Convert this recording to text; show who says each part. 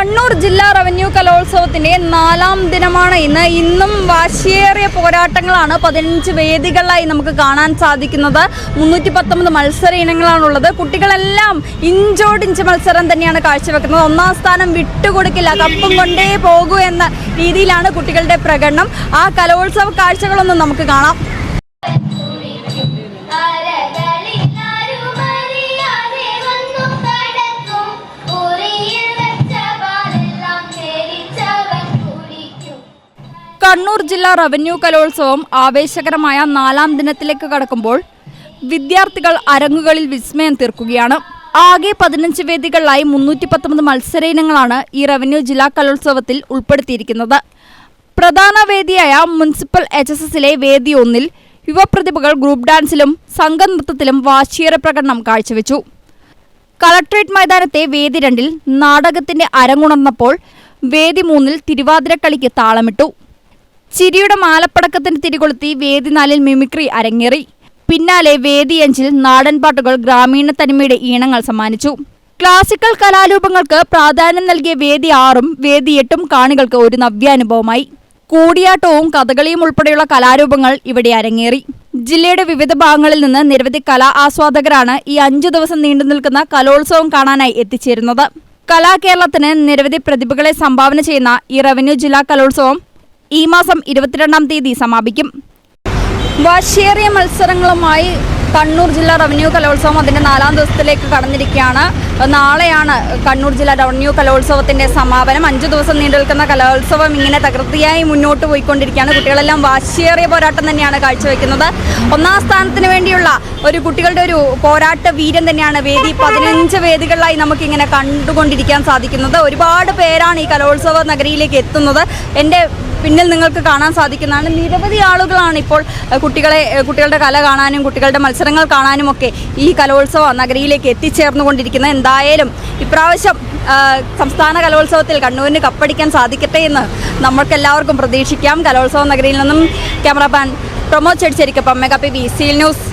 Speaker 1: കണ്ണൂർ ജില്ലാ റവന്യൂ കലോത്സവത്തിന്റെ നാലാം ദിനമാണ് ഇന്ന്. ഇന്നും വാശിയേറിയ പോരാട്ടങ്ങളാണ് പതിനഞ്ച് വേദികളിലായി നമുക്ക് കാണാൻ സാധിക്കുന്നത്. മുന്നൂറ്റി പത്തൊമ്പത് മത്സര ഇനങ്ങളാണുള്ളത്. കുട്ടികളെല്ലാം ഇഞ്ചോടിഞ്ച് മത്സരം തന്നെയാണ് കാഴ്ചവെക്കുന്നത്. ഒന്നാം സ്ഥാനം വിട്ടുകൊടുക്കില്ല. കപ്പും കൊണ്ടേ പോകൂ എന്ന രീതിയിലാണ് കുട്ടികളുടെ പ്രകടനം. ആ കലോത്സവ കാഴ്ചകളൊന്നും നമുക്ക് കാണാം. കണ്ണൂർ ജില്ലാ റവന്യൂ കലോത്സവം ആവേശകരമായ നാലാം ദിനത്തിലേക്ക് കടക്കുമ്പോൾ വിദ്യാർത്ഥികൾ അരങ്ങുകളിൽ വിസ്മയം തീർക്കുകയാണ്. ആകെ പതിനഞ്ച് വേദികളിലായി മുന്നൂറ്റി പത്തൊമ്പത് മത്സര ഇനങ്ങളാണ് ഈ റവന്യൂ ജില്ലാ കലോത്സവത്തിൽ ഉൾപ്പെടുത്തിയിരിക്കുന്നത്. പ്രധാന വേദിയായ മുനിസിപ്പൽ എച്ച് എസ് എസിലെ വേദി ഒന്നിൽ യുവപ്രതിഭകൾ ഗ്രൂപ്പ് ഡാൻസിലും സംഘനൃത്തത്തിലും വാശിയേറെ പ്രകടനം കാഴ്ചവെച്ചു. കളക്ട്രേറ്റ് മൈതാനത്തെ വേദി രണ്ടിൽ നാടകത്തിന്റെ അരങ്ങുണർന്നപ്പോൾ വേദി മൂന്നിൽ തിരുവാതിരക്കളിക്ക് താളമിട്ടു. ചിരിയുടെ മാലപ്പടക്കത്തിന് തിരികൊളുത്തി വേദി നാലിൽ മിമിക്രി അരങ്ങേറി. പിന്നാലെ വേദി അഞ്ചിൽ നാടൻ പാട്ടുകൾ ഗ്രാമീണ തനിമയുടെ ഈണങ്ങൾ സമ്മാനിച്ചു. ക്ലാസിക്കൽ കലാരൂപങ്ങൾക്ക് പ്രാധാന്യം നൽകിയ വേദി ആറും വേദി എട്ടും കാണികൾക്ക് ഒരു നവ്യാനുഭവമായി. കൂടിയാട്ടവും കഥകളിയും ഉൾപ്പെടെയുള്ള കലാരൂപങ്ങൾ ഇവിടെ അരങ്ങേറി. ജില്ലയുടെ വിവിധ ഭാഗങ്ങളിൽ നിന്ന് നിരവധി കലാ ആസ്വാദകരാണ് ഈ അഞ്ചു ദിവസം നീണ്ടു നിൽക്കുന്ന കലോത്സവം കാണാനായി എത്തിച്ചേരുന്നത്. കലാകേരളത്തിന് നിരവധി പ്രതിഭകളെ സംഭാവന ചെയ്യുന്ന ഈ റവന്യൂ ജില്ലാ കലോത്സവം ഈ മാസം ഇരുപത്തിരണ്ടാം തീയതി സമാപിക്കും. വാശിയേറിയ മത്സരങ്ങളുമായി കണ്ണൂർ ജില്ലാ റവന്യൂ കലോത്സവം അതിന്റെ നാലാം ദിവസത്തിലേക്ക് കടന്നിരിക്കുകയാണ്. നാളെയാണ് കണ്ണൂർ ജില്ലാ റവന്യൂ കലോത്സവത്തിന്റെ സമാപനം. അഞ്ച് ദിവസം നീണ്ടു നിൽക്കുന്ന കലോത്സവം ഇങ്ങനെ തകൃതിയായി മുന്നോട്ട് പോയിക്കൊണ്ടിരിക്കുകയാണ്. കുട്ടികളെല്ലാം വാശിയേറിയ പോരാട്ടം തന്നെയാണ് കാഴ്ചവെക്കുന്നത്. ഒന്നാം സ്ഥാനത്തിന് വേണ്ടിയുള്ള ഒരു കുട്ടികളുടെ ഒരു പോരാട്ട വീരം തന്നെയാണ് വേദി. പതിനഞ്ച് വേദികളിലായി നമുക്കിങ്ങനെ കണ്ടുകൊണ്ടിരിക്കാൻ സാധിക്കുന്നത്. ഒരുപാട് പേരാണ് ഈ കലോത്സവ നഗരിയിലേക്ക് എത്തുന്നത്. എന്റെ പിന്നിൽ നിങ്ങൾക്ക് കാണാൻ സാധിക്കുന്നതാണ്. നിരവധി ആളുകളാണ് ഇപ്പോൾ കുട്ടികളെ കുട്ടികളുടെ കല കാണാനും കുട്ടികളുടെ മത്സരങ്ങൾ കാണാനും ഒക്കെ ഈ കലോത്സവ നഗരിയിലേക്ക് എത്തിച്ചേർന്നുകൊണ്ടിരിക്കുന്നത്. എന്തായാലും ഇപ്രാവശ്യം സംസ്ഥാന കലോത്സവത്തിൽ കണ്ണൂരിന് കപ്പടിക്കാൻ സാധിക്കട്ടെ എന്ന് നമ്മൾക്കെല്ലാവർക്കും പ്രതീക്ഷിക്കാം. കലോത്സവ നഗരിയിൽ നിന്നും ക്യാമറാമാൻ പ്രമോദ് ചെടിച്ചേരിക്കൊപ്പം മെഗാ പി ബി സീൽ ന്യൂസ്.